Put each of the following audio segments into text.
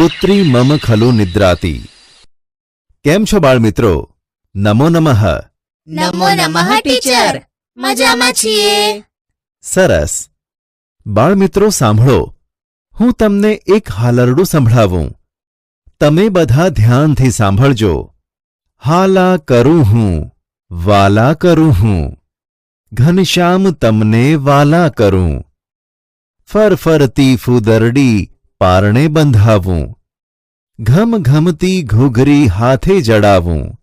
પુત્રી મમ ખલુ નિદ્રાતી. કેમ છો બાળમિત્રો? નમો નમઃ. નમો નમઃ ટીચર. મજામાં છીએ. સરસ. બાળમિત્રો સાંભળો. હું તમને એક હાલરડું સંભળાવું. તમે બધા ધ્યાનથી સાંભળજો. હાલા કરું હું. વાલા કરું હું. ઘનશ્યામ તમને વાલા કરું. ફરફરતી ફૂદરડી પારણે બંધાવું. ઘમ ઘમતી ઘૂઘરી હાથે જડાવું.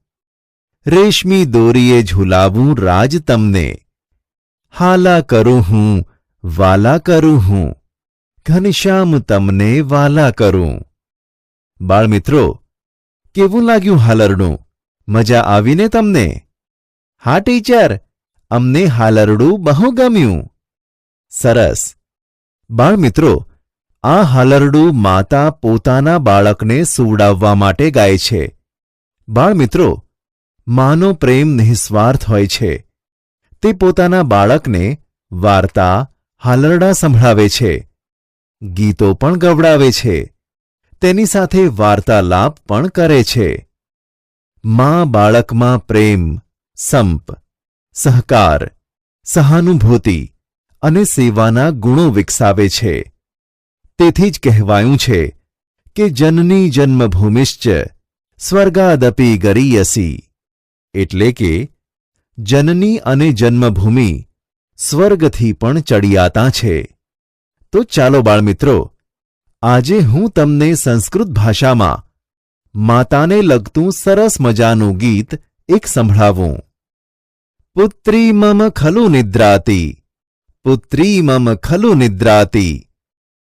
રેશમી દોરીએ ઝૂલાવું રાજ તમને. હાલા કરું હું, વાલા કરું હું. ઘનશ્યામ તમને વાલા કરું. બાળમિત્રો, કેવું લાગ્યું હાલરડું? મજા આવીને તમને? હા, ટીચર, અમને હાલરડું બહુ ગમ્યું. સરસ. બાળમિત્રો આ હાલરડું માતા પોતાના બાળકને સુવડાવવા માટે ગાય છે. બાળમિત્રો, માનો પ્રેમ નિઃસ્વાર્થ હોય છે. તે પોતાના બાળકને વાર્તા, હાલરડા સંભળાવે છે. ગીતો પણ ગવડાવે છે. તેની સાથે વાર્તાલાપ પણ કરે છે. મા બાળકમાં પ્રેમ, સંપ, સહકાર, સહાનુભૂતિ અને સેવાના ગુણો વિકસાવે છે. તેથી જ કહેવાયું છે કે જનની જન્મભૂમિશ્ચ સ્વર્ગાદપી ગરીયસી. એટલે કે જનની અને જન્મભૂમિ સ્વર્ગથી પણ ચડિયાતા છે. તો ચાલો બાળમિત્રો, આજે હું તમને સંસ્કૃત ભાષામાં માતાને લગતું સરસ મજાનું ગીત એક સંભળાવું. પુત્રી મમ ખલુ નિદ્રાતી, પુત્રી મમ ખલુ નિદ્રાતી.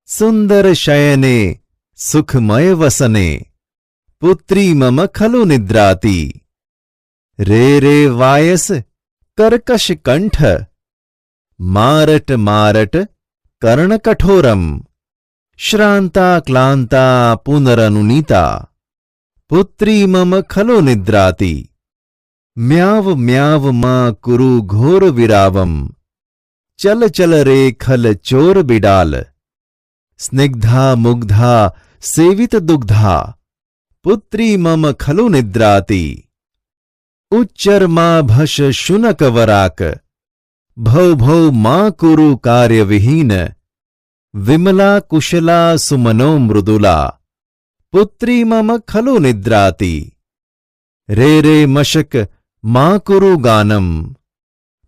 સુંદર શયને, સુખમય વસને, પુત્રી મમ ખલુ નિદ્રાતી. રે રે વાયસ કર્કશ કંઠ, મારટ મારટ કર્ણકઠોરમ શ્રાંતા ક્લાંતા પુનરનુનીતા. પુત્રી મમ ખલુ નિદ્રાતી. મ્યાવ મ્યાવમાં કુરુ ઘોર વિરાવમ, ચલ ચલ રે ખલ ચોર બિડાલ. સ્નિગ્ધા મુગ્ધા સેવિત દુગ્ધા પુત્રી મમ ખલુ નિદ્રાતી ઉચ્ચરમાં ભશ શુનક વરાક ભૌ ભૌ મા કુરુ કાર્યવિહીન વિમલા કુશલા સુમનો મૃદુલા પુત્રી મમ ખલુ નિદ્રાતી રે રે મશક મા કુરુ ગાનમ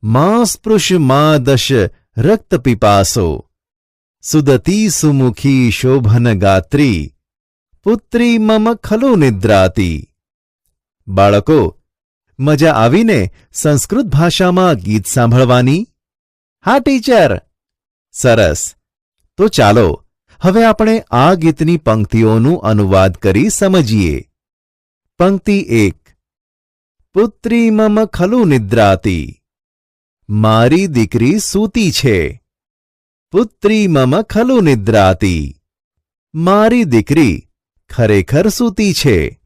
મા સ્પૃશ મા દશ રક્ત પીપાસો સુદતી સુમુખી શોભન ગાત્રી પુત્રી મમ ખલુ નિદ્રાતી બાળકો મજા આવીને સંસ્કૃત ભાષામાં ગીત સાંભળવાની હા ટીચર સરસ તો ચાલો હવે આપણે આ ગીતની પંક્તિઓનું અનુવાદ કરી સમજીએ પંક્તિ એક પુત્રી મમ ખલુ નિદ્રાતી મારી દીકરી સૂતી છે પુત્રી મમ ખલુ નિદ્રાતી. મારી દીકરી ખરેખર સૂતી છે.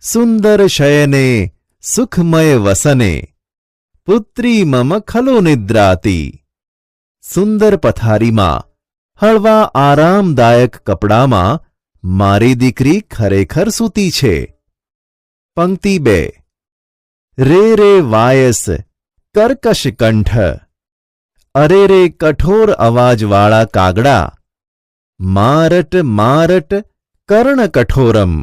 સુંદર શયને, સુખમય વસને. પુત્રી મમ ખલુ નિદ્રાતી. સુંદર પથારીમાં, હળવા આરામદાયક કપડામાં, મારી દીકરી ખરેખર સૂતી છે. પંક્તિ બે. રે રે વાયસ, કર્કશ કંઠ. અરે રે કઠોર અવાજવાળા કાગડા, મારટ મારટ કર્ણ કઠોરમ.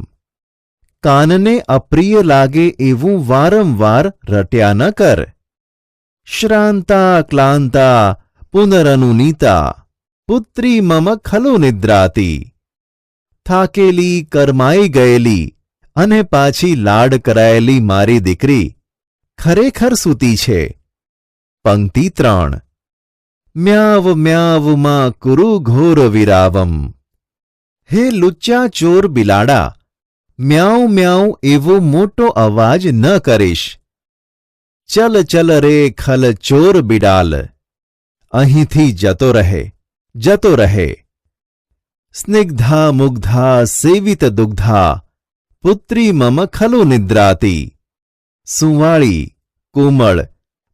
કાનને અપ્રિય લાગે એવું વારંવાર રટ્યા ન કર. શ્રાંતા ક્લાંતા પુનરનુનીતા, પુત્રી મમ ખલુ નિદ્રાતી. થાકેલી કરમાઈ ગયેલી અને પાછી લાડ કરાયેલી મારી દીકરી ખરેખર સૂતી છે. પંક્તિ ત્રણ. મ્યાવ મ્યાવમાં કુરુ ઘોર વિરાવમ હે લુચ્ચા ચોર બિલાડા મ્યાઉ મ્યાઉ એવો મોટો અવાજ ન કરીશ ચલ ચલ રે ખલ ચોર બિડાલ અહીંથી જતો રહે જતો રહે સ્નિગ્ધા મુગ્ધા સેવિત દુગ્ધા પુત્રી મમ ખલુ નિદ્રાતી સુંવાળી કોમળ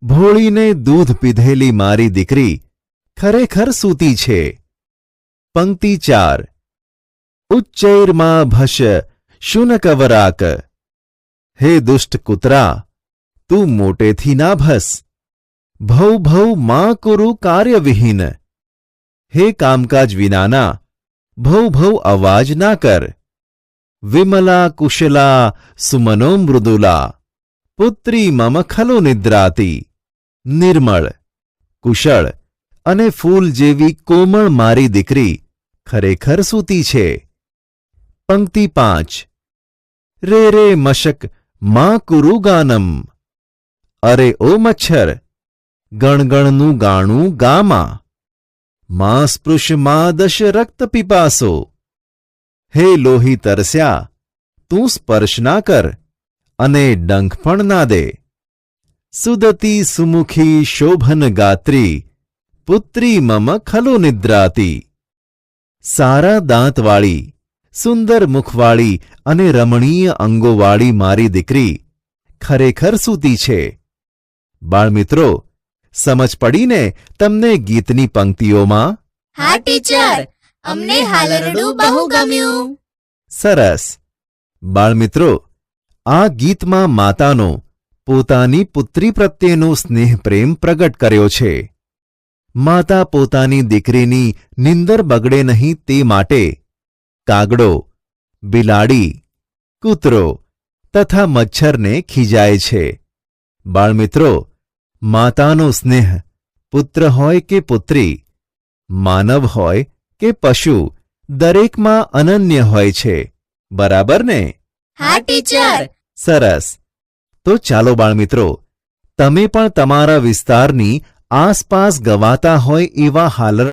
ભોળીને દૂધ પીધેલી મારી દીકરી ખરેખર સૂતી છે. પંક્તિ ચાર. ઉચ્ચૈર્મા ભશ શુનકવરાક. હે દુષ્ટ કૂતરા, તું મોટેથી ના ભસ. ભૌ ભૌ મા કુરુ કાર્યવિહીન. હે કામકાજ વિનાના, ભૌ ભૌ અવાજ ના કર. વિમલા કુશલા સુમનો મૃદુલા. પુત્રી મમ ખલુ નિદ્રાતી. નિર્મળ. કુશળ. અને ફૂલ જેવી કોમળ મારી દીકરી ખરેખર સૂતી છે. પંક્તિ પાંચ. રે રે મશક, માં કુરુ ગાનમ અરે ઓ મચ્છર, ગણગણનું ગાણું ગામાં. માં સ્પૃશ, માં દશ રક્ત પીપાસો. હે લોહી તરસ્યા, તું સ્પર્શ ના કર અને ડંખ પણ ના દે. સુદતી સુમુખી શોભન ગાત્રી પુત્રી મમ ખલુ નિદ્રાતી. સારા દાંતવાળી સુંદર મુખવાળી અને રમણીય અંગોવાળી મારી દીકરી ખરેખર સૂતી છે. બાળમિત્રો સમજ પડીને તમને ગીતની પંક્તિઓમાં હા ટીચર. અમને હાલરડું બહુ ગમ્યું. સરસ. બાળમિત્રો આ ગીતમાં માતાનો પોતાની પુત્રી પ્રત્યેનો સ્નેહ પ્રેમ પ્રગટ કર્યો છે. માતા પોતાની દીકરીની નિંદર બગડે નહીં તે માટે કાગડો બિલાડી કૂતરો તથા મચ્છરને ખીજાય છે. બાળમિત્રો માતાનો સ્નેહ પુત્ર હોય કે પુત્રી માનવ હોય કે પશુ દરેકમાં અનન્ય હોય છે. બરાબર ને? હા ટીચર. સરસ. તો ચાલો બાળમિત્રો તમે પણ તમારા વિસ્તારની આસપાસ ગવાતા હોય એવા હાલર